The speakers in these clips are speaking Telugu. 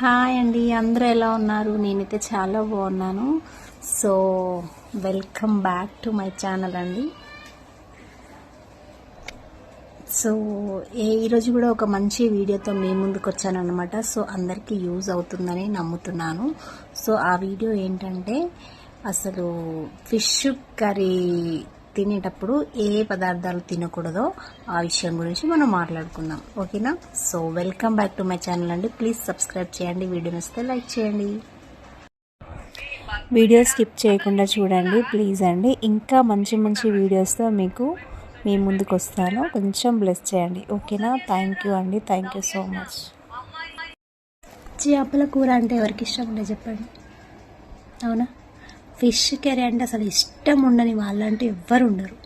హాయ్ అండి అందరూ ఎలా ఉన్నారు? నేనైతే చాలా బాగున్నాను. So welcome back to my channel అండి. సో ఏ ఈరోజు కూడా ఒక మంచి వీడియోతో మీ ముందుకు వచ్చానమాట సో అందరికీ యూజ్ అవుతుందని నమ్ముతున్నాను. సో ఆ వీడియో ఏంటంటే అసలు ఫిష్ కర్రీ తినేటప్పుడు ఏ పదార్థాలు తినకూడదో ఆ విషయం గురించి మనం మాట్లాడుకుందాం. ఓకేనా? So welcome back to my channel అండి. ప్లీజ్ సబ్స్క్రైబ్ చేయండి. వీడియో నచ్చితే లైక్ చేయండి. వీడియో స్కిప్ చేయకుండా చూడండి ప్లీజ్ అండి. ఇంకా మంచి మంచి వీడియోస్తో మీకు మీ ముందుకు వస్తాను కొంచెం బ్లెస్ చేయండి. ఓకేనా? థ్యాంక్ యూ అండి. థ్యాంక్ యూ సో మచ్ చేపల కూర అంటే ఎవరికి ఇష్టం ఉండే చెప్పండి. అవునా? ఫిష్ కర్రీ అంటే అసలు ఇష్టం ఉండని వాళ్ళంటూ ఎవ్వరు ఉండరు.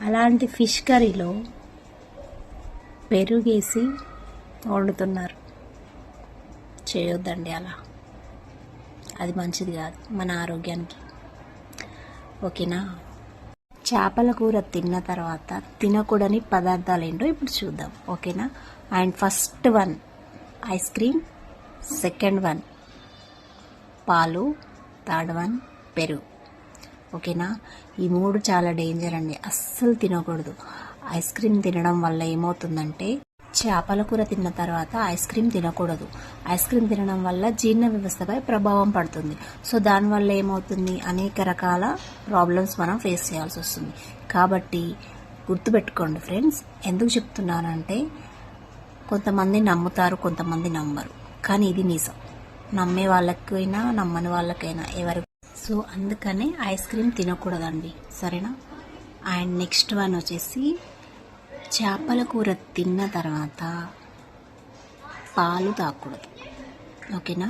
అలాంటి ఫిష్ కర్రీలో పెరుగేసి వండుతున్నారు. చేయొద్దండి అలా. అది మంచిది కాదు మన ఆరోగ్యానికి. ఓకేనా? చేపల కూర తిన్న తర్వాత తినకూడని పదార్థాలు ఏంటో ఇప్పుడు చూద్దాం. ఓకేనా? And first one ice cream second one పాలు థర్డ్ వన్ పెరుగు ఓకేనా? ఈ మూడు చాలా డేంజర్ అండి. అస్సలు తినకూడదు. ఐస్ క్రీమ్ తినడం వల్ల ఏమవుతుందంటే చేపల కూర తిన్న తర్వాత ఐస్ క్రీమ్ తినకూడదు. ఐస్ క్రీమ్ తినడం వల్ల జీర్ణ వ్యవస్థపై ప్రభావం పడుతుంది. సో దానివల్ల ఏమవుతుంది? అనేక రకాల ప్రాబ్లమ్స్ మనం ఫేస్ చేయాల్సి వస్తుంది. కాబట్టి గుర్తుపెట్టుకోండి ఫ్రెండ్స్ ఎందుకు చెప్తున్నానంటే కొంతమంది నమ్ముతారు కొంతమంది నమ్మరు. కానీ ఇది నిజం. నమ్మే వాళ్ళకైనా నమ్మని వాళ్ళకైనా ఎవరి సో అందుకనే ఐస్ క్రీమ్ తినకూడదండి సరేనా? అండ్ నెక్స్ట్ వన్ వచ్చేసి చేపల కూర తిన్న తర్వాత పాలు తాగకూడదు. ఓకేనా?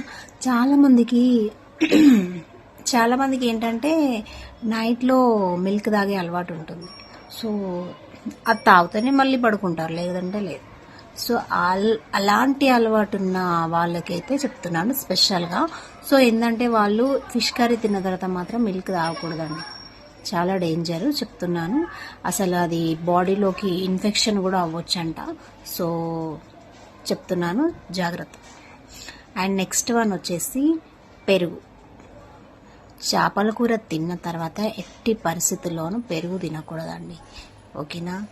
చాలామందికి చాలామందికి ఏంటంటే నైట్లో మిల్క్ తాగే అలవాటు ఉంటుంది. సో అది తాగుతూనే మళ్ళీ పడుకుంటారు లేదంటే లేదు. సో అలాంటి అలవాటు ఉన్న వాళ్ళకైతే చెప్తున్నాను స్పెషల్గా. సో ఏంటంటే వాళ్ళు ఫిష్ కర్రీ తిన్న తర్వాత మాత్రం మిల్క్ తాగకూడదండి. చాలా డేంజర్ చెప్తున్నాను. అసలు అది బాడీలోకి ఇన్ఫెక్షన్ కూడా అవ్వచ్చంట. సో చెప్తున్నాను జాగ్రత్త. అండ్ నెక్స్ట్ వన్ వచ్చేసి పెరుగు. చేపల కూర తిన్న తర్వాత ఎట్టి పరిస్థితుల్లోనూ పెరుగు తినకూడదండి. ఓకేనా?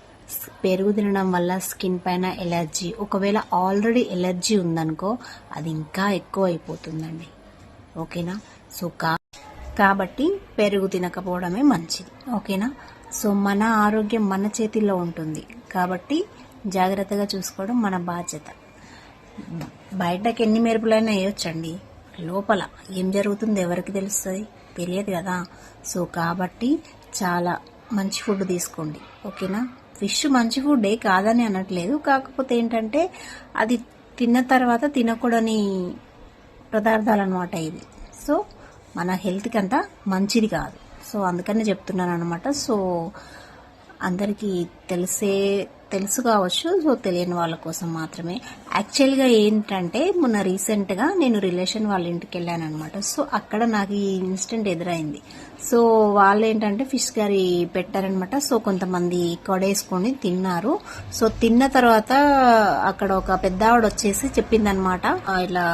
పెరుగు తినడం వల్ల స్కిన్ పైన ఎలర్జీ. ఒకవేళ ఆల్రెడీ ఎలర్జీ ఉందనుకో అది ఇంకా ఎక్కువ అయిపోతుందండి ఓకేనా? సో కా కాబట్టి పెరుగు తినకపోవడమే మంచిది. ఓకేనా? సో మన ఆరోగ్యం మన చేతిలో ఉంటుంది. కాబట్టి జాగ్రత్తగా చూసుకోవడం మన బాధ్యత. బయటకి ఎన్ని మెరుపులైనా వేయొచ్చండి. లోపల ఏం జరుగుతుంది ఎవరికి తెలుస్తుంది? తెలియదు కదా. సో కాబట్టి చాలా మంచి ఫుడ్ తీసుకోండి. ఓకేనా? ఫిష్ మంచి ఫుడ్డే కాదని అనట్లేదు. కాకపోతే ఏంటంటే అది తిన్న తర్వాత తినకూడని పదార్థాలు అనమాట ఇది. సో మన హెల్త్కి అంతా మంచిది కాదు. సో అందుకనే చెప్తున్నాను అనమాట సో అందరికీ తెలిసే తెలుసు కావచ్చు. సో తెలియని వాళ్ళ కోసం మాత్రమే. యాక్చువల్గా ఏంటంటే మొన్న రీసెంట్గా నేను రిలేషన్ వాళ్ళ ఇంటికి వెళ్ళాను అనమాట సో అక్కడ నాకు ఈ ఇన్సిడెంట్ ఎదురైంది. సో వాళ్ళు ఏంటంటే ఫిష్ కర్రీ పెట్టారనమాట సో కొంతమంది కొడేసుకొని తిన్నారు. సో తిన్న తర్వాత అక్కడ ఒక పెద్ద ఆవిడ వచ్చేసి చెప్పిందనమాట ఇలా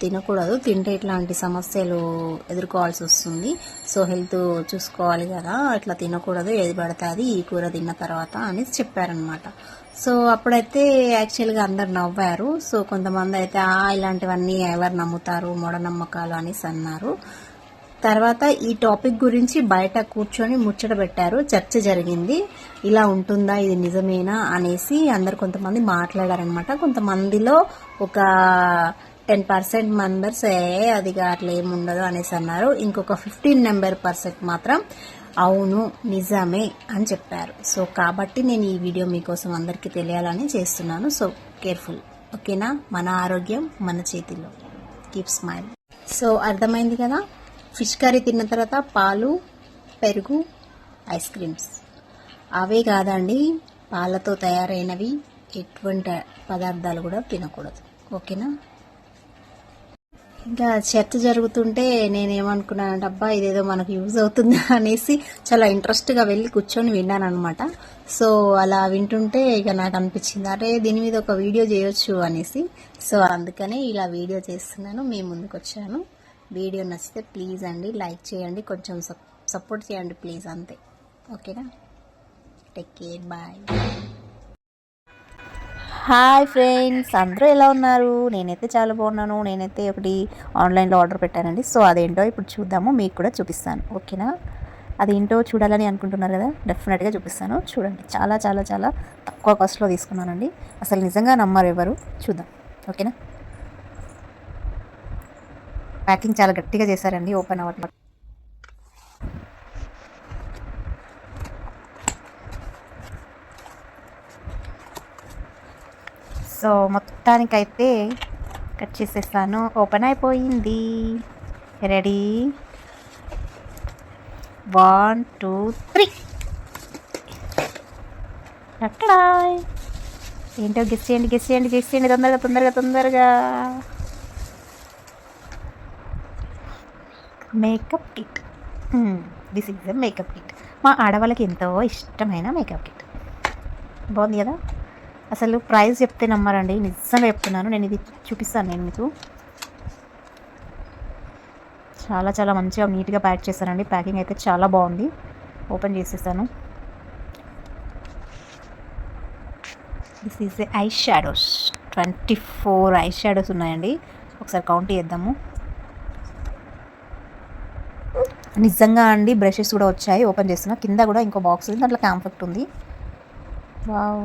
తినకూడదు. తింటే ఇట్లాంటి సమస్యలు ఎదుర్కోవాల్సి వస్తుంది. సో హెల్త్ చూసుకోవాలి కదా. ఇట్లా తినకూడదు. ఏది పడితే అది ఈ కూర తిన్న తర్వాత అని చెప్పారనమాట సో అప్పుడైతే యాక్చువల్గా అందరు నవ్వారు. సో కొంతమంది అయితే ఆ ఇలాంటివన్నీ ఎవరు నమ్ముతారు? మూఢనమ్మకాలు అనేసి అన్నారు. తర్వాత ఈ టాపిక్ గురించి బయట కూర్చొని ముచ్చట పెట్టారు. చర్చ జరిగింది. ఇలా ఉంటుందా? ఇది నిజమేనా? అనేసి అందరు కొంతమంది మాట్లాడారనమాట కొంతమందిలో ఒక టెన్ పర్సెంట్ మెంబర్స్ ఏ అది అట్లా ఏముండదు అనేసి అన్నారు. ఇంకొక ఫిఫ్టీన్ నెంబర్ పర్సెంట్ మాత్రం అవును నిజమే అని చెప్పారు. సో కాబట్టి నేను ఈ వీడియో మీకోసం అందరికీ తెలియాలని చేస్తున్నాను. సో కేర్ఫుల్ ఓకేనా? మన ఆరోగ్యం మన చేతిలో. కీప్ స్మైల్ సో అర్థమైంది కదా? ఫిష్ కర్రీ తిన్న తర్వాత పాలు పెరుగు ఐస్ క్రీమ్స్. అవే కాదండి పాలతో తయారైనవి. ఎటువంటి పదార్థాలు కూడా తినకూడదు. ఓకేనా? ఇంకా చర్చ జరుగుతుంటే నేనేమనుకున్నానంటే అబ్బా ఇదేదో మనకు యూజ్ అవుతుందా అనేసి చాలా ఇంట్రెస్ట్గా వెళ్ళి కూర్చొని విన్నాను అనమాట సో అలా వింటుంటే ఇక నాకు అనిపించింది అరే దీని మీద ఒక వీడియో చేయొచ్చు అనేసి. సో అందుకనే ఇలా వీడియో చేస్తున్నాను మీ ముందుకు వచ్చాను వీడియో నచ్చితే ప్లీజ్ అండి లైక్ చేయండి కొంచెం సపోర్ట్ చేయండి ప్లీజ్ అంతే. ఓకేనా? Take care bye. Hi friends అందరూ ఎలా ఉన్నారు? నేనైతే చాలా బాగున్నాను. నేనైతే ఒకటి ఆన్లైన్లో ఆర్డర్ పెట్టానండి. సో అదేంటో ఇప్పుడు చూద్దాము. మీకు కూడా చూపిస్తాను. ఓకేనా? అదేంటో చూడాలని అనుకుంటున్నారు కదా? డెఫినెట్గా చూపిస్తాను. చూడండి. చాలా చాలా చాలా తక్కువ కాస్ట్లో తీసుకున్నానండి. అసలు నిజంగా నమ్మరు ఎవరు? చూద్దాం. ఓకేనా? ప్యాకింగ్ చాలా గట్టిగా చేశారండి. ఓపెన్ అవ్వట్లేదు. సో మొత్తానికైతే కట్ చేసేస్తాను ఓపెన్ అయిపోయింది. రెడీ? One two three. అట్లా ఏంటో గెస్ చేయండి గెస్ చేయండి గెస్ చేయండి. తొందరగా తొందరగా తొందరగా. Makeup kit. This is the makeup kit. మా ఆడవాళ్ళకి ఎంతో ఇష్టమైన మేకప్ కిట్. బాగుంది కదా? అసలు ప్రైస్ చెప్తే నమ్మరండి. నిజంగా చెప్తున్నాను. నేను ఇది చూపిస్తాను నేను మీకు. చాలా చాలా మంచిగా నీట్గా ప్యాక్ చేశానండి ప్యాకింగ్ అయితే చాలా బాగుంది. ఓపెన్ చేసేసాను. This is eye shadows twenty four eye shadows ఉన్నాయండి. ఒకసారి కౌంట్ చేద్దాము. నిజంగా అండి బ్రషెస్ కూడా వచ్చాయి. ఓపెన్ చేస్తున్నా. కింద కూడా ఇంకో బాక్స్ ఉంది. దాంట్లో కాంఫెక్ట్ ఉంది. వావ్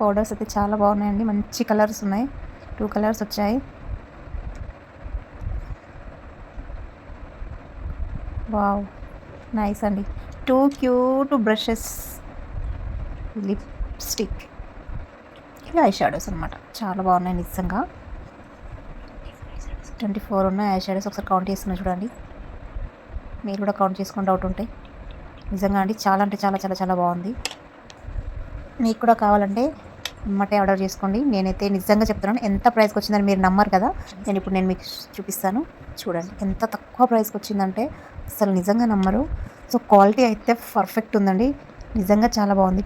పౌడర్స్ అయితే చాలా బాగున్నాయండి. మంచి కలర్స్ ఉన్నాయి. టూ కలర్స్ వచ్చాయి. వావ్! నైస్ అండి. Too cute brushes. లిప్స్టిక్. ఇవి ఐ షాడోస్ అనమాట చాలా బాగున్నాయి నిజంగా. ట్వంటీ ఫోర్ ఉన్నాయి. ఐ షాడోస్ ఒకసారి కౌంట్ చేస్తున్నా చూడండి. మీరు కూడా కౌంట్ చేసుకుని డౌట్ ఉంటాయి నిజంగా అండి. చాలా అంటే చాలా చాలా చాలా బాగుంది. మీకు కూడా కావాలంటే ఇమ్మటే ఆర్డర్ చేసుకోండి. నేనైతే నిజంగా చెప్తున్నాను ఎంత ప్రైస్కి వచ్చిందని మీరు నమ్మరు కదా? నేను ఇప్పుడు నేను మీకు చూపిస్తాను. చూడండి ఎంత తక్కువ ప్రైస్కి వచ్చిందంటే అసలు నిజంగా నమ్మరు. సో క్వాలిటీ అయితే పర్ఫెక్ట్ ఉందండి. నిజంగా చాలా బాగుంది.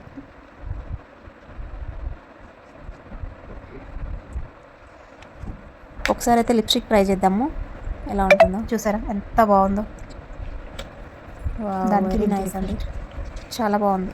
ఒకసారి అయితే లిప్స్టిక్ ట్రై చేద్దాము. ఎలా ఉంటుందో? చూసారా? ఎంత బాగుందో. దానికి నైస్ అండి. చాలా బాగుంది.